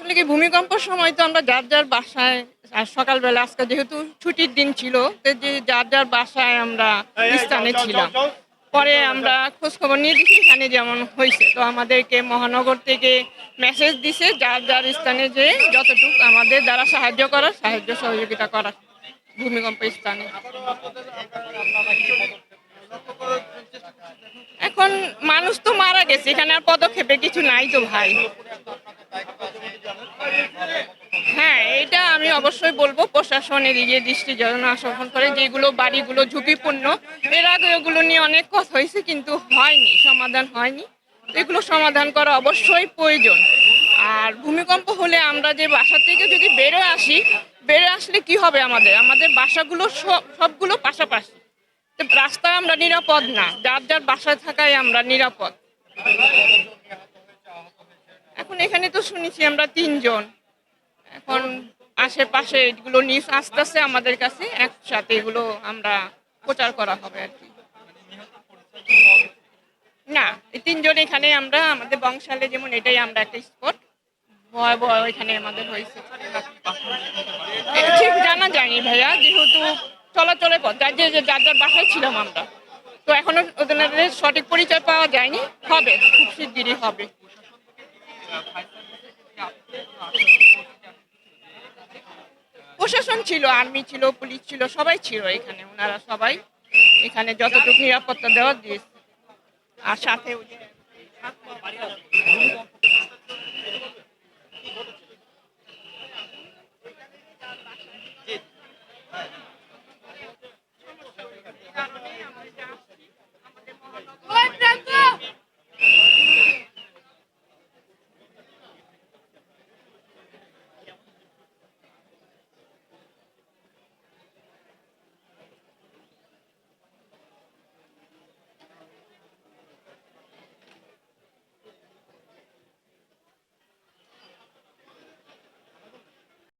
আসলে কি ভূমিকম্পের সময় তো আমরা যার যার বাসায় আর সকালবেলা আজকে যেহেতু ছুটির দিন ছিল তো যে যার যার বাসায় আমরা স্থানে ছিলাম। পরে আমরা খোঁজ খবর নিয়ে দেখি এখানে যেমন হয়েছে। তো আমাদেরকে মহানগর থেকে মেসেজ দিছে যার যার স্থানে যে যতটুকু আমাদের দ্বারা সাহায্য করার সাহায্য সহযোগিতা করার ভূমিকম্প স্থানে। এখন মানুষ তো মারা গেছে এখানে আর পদক্ষেপে কিছু নাই তো ভাই। হ্যাঁ এটা আমি অবশ্যই বলব, প্রশাসনের এদিকে দৃষ্টি যেন আকর্ষণ করে, যেগুলো বাড়িগুলো ঝুঁকিপূর্ণ, এর আগে ওগুলো নিয়ে অনেক কথা হয়েছে, কিন্তু হয়নি, সমাধান হয়নি। এগুলো সমাধান করা অবশ্যই প্রয়োজন। আর ভূমিকম্প হলে আমরা যে বাসা থেকে যদি বেরো আসি বেরো আসলে কি হবে আমাদের? আমাদের বাসাগুলো সব সবগুলো পাশাপাশি। রাস্তায় আমরা নিরাপদ না, যার যার বাসায় থাকায় আমরা নিরাপদ। শুনেছি আমরা তিনজন। এখন আশেপাশে এগুলো নিউজ আস্তে আস্তে আমাদের কাছে, একসাথে এগুলো আমরা প্রচার করা হবে আর কি। না, এই তিনজন এখানে আমরা, আমাদের বংশালে যেমন এটাই আমরা একটা স্পট এখানে আমাদের হয়েছে। ঠিক জানা যায়নি ভাইয়া, যেহেতু চলাচলের পথ যে যার যার বাসায় ছিলাম আমরা। তো এখনও ওদের সঠিক পরিচয় পাওয়া যায়নি, হবে, খুব শিগগিরই হবে। প্রশাসন ছিল, আর্মি ছিল, পুলিশ ছিল, সবাই ছিল এখানে, ওনারা সবাই এখানে যতটুকু নিরাপত্তা দেওয়া দিয়েছে। আর সাথে